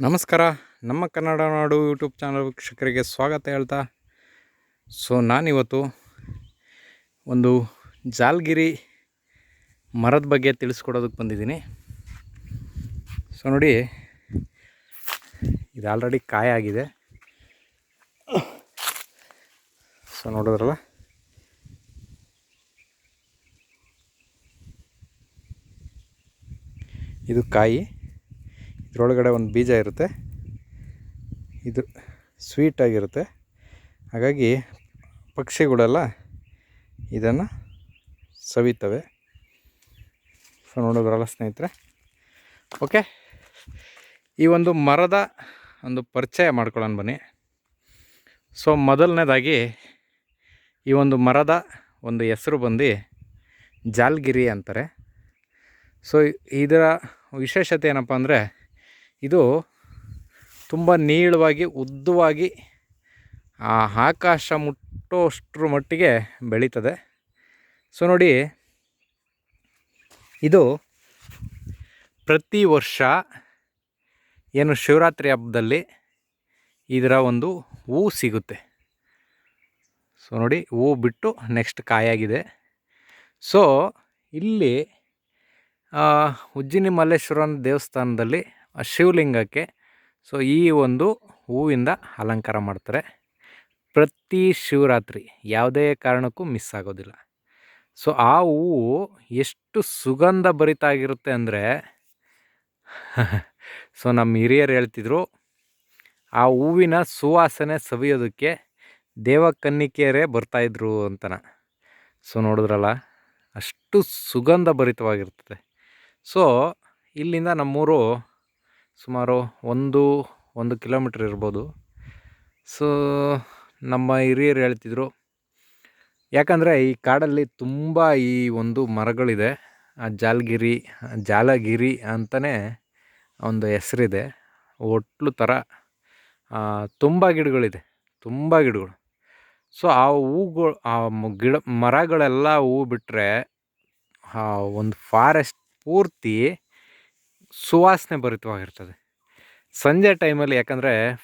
ನಮಸ್ಕಾರ. ನಮ್ಮ ಕನ್ನಡ ನಾಡು YouTube channel ವೀಕ್ಷಕರಿಗೆ ಸ್ವಾಗತ ಹೇಳ್ತಾ. ಸೊ, ನಾನಿವತ್ತು ಒಂದು ಜಾಲ್ಗಿರಿ ಮರದ ಬಗ್ಗೆ ತಿಳಿಸ್ಕೊಡೋದಕ್ಕೆ ಬಂದಿದ್ದೀನಿ. ಸೊ, ನೋಡಿ, ಇದು ಆಲ್ರೆಡಿ ಕಾಯ ಆಗಿದೆ. ಸೊ, ನೋಡಿದ್ರಲ್ಲ? ಇದು ಕಾಯಿ. ಇದರೊಳಗಡೆ ಒಂದು ಬೀಜ ಇರುತ್ತೆ. ಇದು ಸ್ವೀಟಾಗಿರುತ್ತೆ ಹಾಗಾಗಿ ಪಕ್ಷಿಗಳೆಲ್ಲ ಇದನ್ನು ಸವಿತವೆ. ಸೊ ನೋಡೋದ್ರಲ್ಲ ಸ್ನೇಹಿತರೆ? ಓಕೆ ಈ ಒಂದು ಮರದ ಒಂದು ಪರಿಚಯ ಮಾಡ್ಕೊಳ್ಳೋಣ ಬನ್ನಿ. ಸೊ ಮೊದಲನೇದಾಗಿ ಈ ಒಂದು ಮರದ ಒಂದು ಹೆಸರು ಬಂದು ಜಾಲ್ಗಿರಿ ಅಂತಾರೆ. ಸೊ ಇದರ ವಿಶೇಷತೆ ಏನಪ್ಪ ಅಂದರೆ ಇದು ತುಂಬ ನೀಳವಾಗಿ, ಉದ್ದವಾಗಿ ಆ ಆಕಾಶ ಮುಟ್ಟೋಷ್ಟ್ರ ಮಟ್ಟಿಗೆ ಬೆಳೀತದೆ. ಸೊ ನೋಡಿ, ಇದು ಪ್ರತಿ ವರ್ಷ ಏನು ಶಿವರಾತ್ರಿ ಹಬ್ಬದಲ್ಲಿ ಇದರ ಒಂದು ಹೂ ಸಿಗುತ್ತೆ. ಸೊ ನೋಡಿ, ಹೂ ಬಿಟ್ಟು ನೆಕ್ಸ್ಟ್ ಕಾಯಾಗಿದೆ. ಸೊ ಇಲ್ಲಿ ಉಜ್ಜಿನಿ ಮಲ್ಲೇಶ್ವರನ ದೇವಸ್ಥಾನದಲ್ಲಿ ಶಿವಲಿಂಗಕ್ಕೆ. ಸೊ ಈ ಒಂದು ಹೂವಿಂದ ಅಲಂಕಾರ ಮಾಡ್ತಾರೆ. ಪ್ರತಿ ಶಿವರಾತ್ರಿ ಯಾವುದೇ ಕಾರಣಕ್ಕೂ ಮಿಸ್ ಆಗೋದಿಲ್ಲ. ಸೊ ಆ ಹೂವು ಎಷ್ಟು ಸುಗಂಧ ಭರಿತಾಗಿರುತ್ತೆ ಅಂದರೆ ಸೊ ನಮ್ಮ ಹಿರಿಯರು ಹೇಳ್ತಿದ್ರು, ಆ ಹೂವಿನ ಸುವಾಸನೆ ಸವಿಯೋದಕ್ಕೆ ದೇವಕನ್ನಿಕೆಯರೇ ಬರ್ತಾಯಿದ್ರು ಅಂತನ. ಸೊ ನೋಡಿದ್ರಲ್ಲ, ಅಷ್ಟು ಸುಗಂಧ ಭರಿತವಾಗಿರ್ತದೆ. ಸೊ ಇಲ್ಲಿಂದ ನಮ್ಮೂರು ಸುಮಾರು ಒಂದು ಒಂದು ಕಿಲೋಮೀಟ್ರ್ ಇರ್ಬೋದು. ಸೊ ನಮ್ಮ ಹಿರಿಯರು ಹೇಳ್ತಿದ್ರು, ಯಾಕಂದರೆ ಈ ಕಾಡಲ್ಲಿ ತುಂಬ ಈ ಒಂದು ಮರಗಳಿದೆ. ಆ ಜಾಲಗಿರಿ ಜಾಲಗಿರಿ ಅಂತಲೇ ಒಂದು ಹೆಸರಿದೆ. ಒಟ್ಲು ಥರ ತುಂಬ ಗಿಡಗಳಿದೆ, ತುಂಬ ಗಿಡಗಳು. ಸೊ ಆ ಹೂಗಳು, ಆ ಗಿಡ, ಮರಗಳೆಲ್ಲ ಹೂ ಬಿಟ್ಟರೆ ಒಂದು ಫಾರೆಸ್ಟ್ ಪೂರ್ತಿ ಸುವಾಸನೆ ಭರಿತವಾಗಿರ್ತದೆ. ಸಂಜೆ ಟೈಮಲ್ಲಿ ಯಾಕಂದರೆ,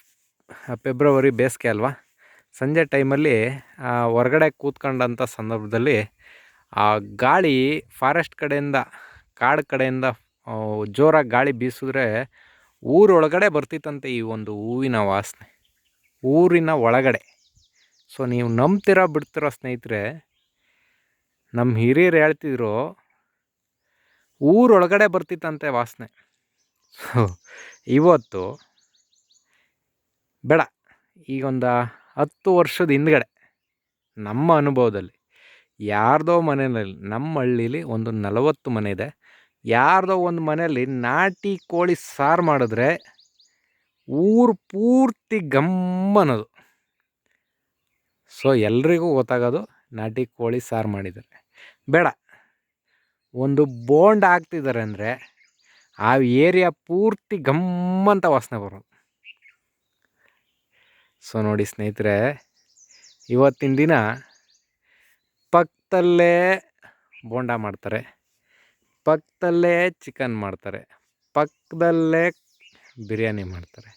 ಫೆಬ್ರವರಿ ಬೇಸಿಗೆ ಅಲ್ವಾ? ಸಂಜೆ ಟೈಮಲ್ಲಿ ಹೊರಗಡೆ ಕೂತ್ಕೊಂಡಂಥ ಸಂದರ್ಭದಲ್ಲಿ, ಆ, ಗಾಳಿ ಫಾರೆಸ್ಟ್ ಕಡೆಯಿಂದ, ಕಾಡು ಕಡೆಯಿಂದ ಜೋರಾಗಿ ಗಾಳಿ ಬೀಸಿದ್ರೆ ಊರೊಳಗಡೆ ಬರ್ತಿತ್ತಂತೆ ಈ ಒಂದು ಹೂವಿನ ವಾಸನೆ. ಊರಿನ ಒಳಗಡೆ. ಸೊ, ನೀವು ನಂಬ್ತಿರೋ ಬಿಡ್ತಿರೋ ಸ್ನೇಹಿತರೆ ನಮ್ಮ ಹಿರಿಯರು ಹೇಳ್ತಿದ್ರು ಊರೊಳಗಡೆ ಬರ್ತಿತ್ತಂತೆ ವಾಸನೆ. ಇವತ್ತು ಬೇಡ, ಈಗೊಂದು ಹತ್ತು ವರ್ಷದ ಹಿಂದ್ಗಡೆ ನಮ್ಮ ಅನುಭವದಲ್ಲಿ ಯಾರ್ದೋ ಮನೆಯಲ್ಲಿ, ನಮ್ಮ ಹಳ್ಳೀಲಿ ಒಂದು ನಲವತ್ತು ಮನೆ ಇದೆ. ಯಾರ್ದೋ ಒಂದು ಮನೆಯಲ್ಲಿ ನಾಟಿ ಕೋಳಿ ಸಾರು ಮಾಡಿದ್ರೆ ಊರು ಪೂರ್ತಿ ಗಮ್ಮನದು. ಸೊ ಎಲ್ರಿಗೂ ಗೊತ್ತಾಗೋದು ನಾಟಿ ಕೋಳಿ ಸಾರು ಮಾಡಿದ್ದಾರೆ ಬೇಡ ಒಂದು ಬೋಂಡ್ ಹಾಕ್ತಿದ್ದಾರೆ ಅಂದರೆ ಆ ಏರಿಯಾ ಪೂರ್ತಿ ಗಮ್ಮಂತ ವಾಸನೆ ಬರೋದು. ಸೊ ನೋಡಿ ಸ್ನೇಹಿತರೆ, ಇವತ್ತಿನ ದಿನ ಪಕ್ಕದಲ್ಲೇ ಬೋಂಡ ಮಾಡ್ತಾರೆ, ಪಕ್ಕದಲ್ಲೇ ಚಿಕನ್ ಮಾಡ್ತಾರೆ, ಪಕ್ಕದಲ್ಲೇ ಬಿರಿಯಾನಿ ಮಾಡ್ತಾರೆ.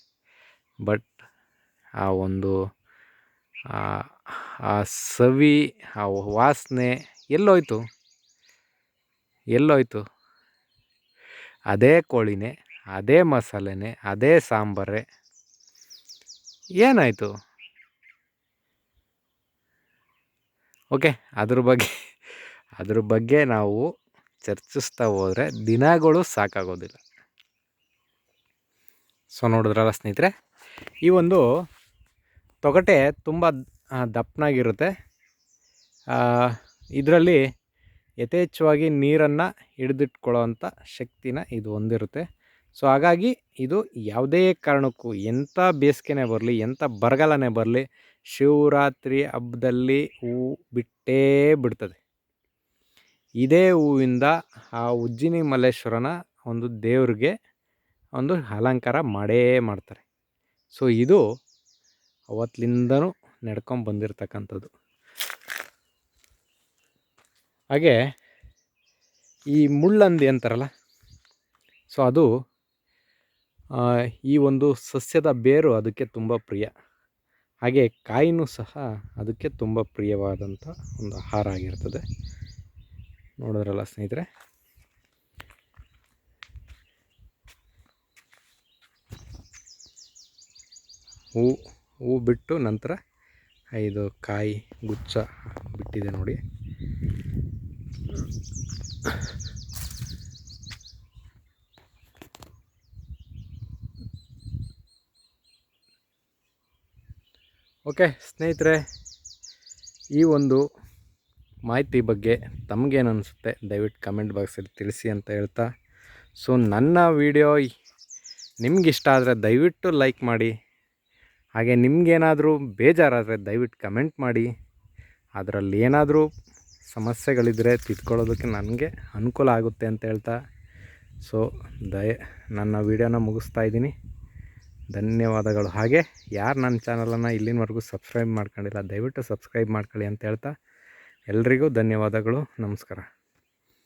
ಬಟ್ ಆ ಒಂದು ಆ ಸವಿ, ಆ ವಾಸನೆ ಎಲ್ಲೋಯ್ತು. ಎಲ್ಲೋಯ್ತು? ಅದೇ ಕೋಳಿನೇ, ಅದೇ ಮಸಾಲೆನೇ, ಅದೇ ಸಾಂಬಾರೇ. ಏನಾಯಿತು? ಓಕೆ, ಅದ್ರ ಬಗ್ಗೆ ಅದ್ರ ಬಗ್ಗೆ ನಾವು ಚರ್ಚಿಸ್ತಾ ಹೋದರೆ ದಿನಗಳು ಸಾಕಾಗೋದಿಲ್ಲ. ಸೊ ನೋಡಿದ್ರಲ್ಲ ಸ್ನೇಹಿತರೆ, ಈ ಒಂದು ತೊಗಟೆ ತುಂಬ ದಪ್ಪನಾಗಿರುತ್ತೆ ಇದರಲ್ಲಿ ಯಥೇಚ್ಛವಾಗಿ ನೀರನ್ನು ಹಿಡಿದಿಟ್ಕೊಳ್ಳೋವಂಥ ಶಕ್ತಿನ ಇದು ಹೊಂದಿರುತ್ತೆ. ಸೊ, ಹಾಗಾಗಿ ಇದು ಯಾವುದೇ ಕಾರಣಕ್ಕೂ ಎಂಥ ಬೇಸಿಗೆನೇ ಬರಲಿ, ಎಂಥ ಬರಗಾಲನೇ ಬರಲಿ, ಶಿವರಾತ್ರಿ ಹಬ್ಬದಲ್ಲಿ ಹೂ ಬಿಟ್ಟೇ ಬಿಡ್ತದೆ. ಇದೇ ಹೂವಿಂದ ಆ ಉಜ್ಜಿನಿ ಮಲ್ಲೇಶ್ವರನ ಒಂದು ದೇವ್ರಿಗೆ ಒಂದು ಅಲಂಕಾರ ಮಾಡೇ ಮಾಡ್ತಾರೆ. ಸೊ, ಇದು ಅವತ್ತಿಂದನೂ ನಡ್ಕೊಂಡು ಬಂದಿರತಕ್ಕಂಥದ್ದು ಹಾಗೆ ಈ ಮುಳ್ಳಂದಿ ಅಂತಾರಲ್ಲ ಸೊ ಅದು ಈ ಒಂದು ಸಸ್ಯದ ಬೇರು ಅದಕ್ಕೆ ತುಂಬ ಪ್ರಿಯ. ಹಾಗೆ ಕಾಯಿನೂ ಸಹ ಅದಕ್ಕೆ ತುಂಬ ಪ್ರಿಯವಾದಂಥ ಒಂದು ಆಹಾರ ಆಗಿರ್ತದೆ. ನೋಡಿದ್ರಲ್ಲ ಸ್ನೇಹಿತರೆ? ಹೂ ಹೂ ಬಿಟ್ಟು ನಂತರ ಐದು ಕಾಯಿ ಗುಚ್ಛ ಬಿಟ್ಟಿದೆ ನೋಡಿ. ಓಕೆ ಸ್ನೇಹಿತರೆ, ಈ ಒಂದು ಮಾಹಿತಿ ಬಗ್ಗೆ ತಮಗೇನು ಅನಿಸುತ್ತೆ? ದಯವಿಟ್ಟು ಕಮೆಂಟ್ ಬಾಕ್ಸಲ್ಲಿ ತಿಳಿಸಿ ಅಂತ ಹೇಳ್ತಾ. ಸೊ ನನ್ನ ವಿಡಿಯೋ ನಿಮಗಿಷ್ಟ ಆದರೆ ದಯವಿಟ್ಟು ಲೈಕ್ ಮಾಡಿ. ಹಾಗೆ ನಿಮಗೇನಾದರೂ ಬೇಜಾರಾದರೆ ದಯವಿಟ್ಟು ಕಮೆಂಟ್ ಮಾಡಿ. ಅದರಲ್ಲಿ ಏನಾದರೂ ಸಮಸ್ಯೆಗಳಿದ್ದರೆ ತಿದ್ಕೊಳ್ಳೋದಕ್ಕೆ ನನಗೆ ಅನುಕೂಲ ಆಗುತ್ತೆ ಅಂತ ಹೇಳ್ತಾ, ಸೊ ದಯ, ನನ್ನ ವಿಡಿಯೋನ ಮುಗಿಸ್ತಾ ಇದ್ದೀನಿ. ಧನ್ಯವಾದಗಳು. ಹಾಗೆ, ಯಾರು ನನ್ನ ಚಾನಲನ್ನು ಇಲ್ಲಿನವರೆಗೂ ಸಬ್ಸ್ಕ್ರೈಬ್ ಮಾಡ್ಕೊಂಡಿಲ್ಲ, ದಯವಿಟ್ಟು ಸಬ್ಸ್ಕ್ರೈಬ್ ಮಾಡ್ಕೊಳ್ಳಿ ಅಂತ ಹೇಳ್ತಾ, ಎಲ್ರಿಗೂ ಧನ್ಯವಾದಗಳು. ನಮಸ್ಕಾರ.